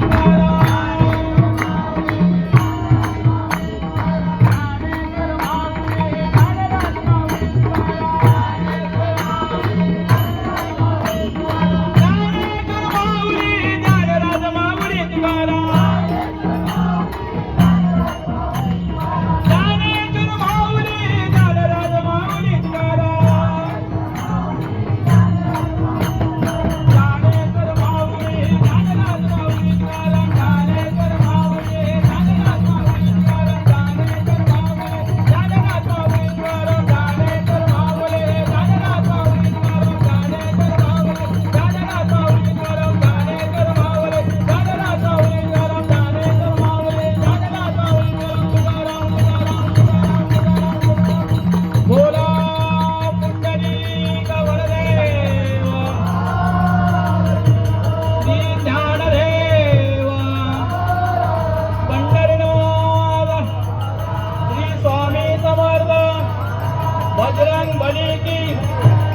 thank you Bajrang Bali key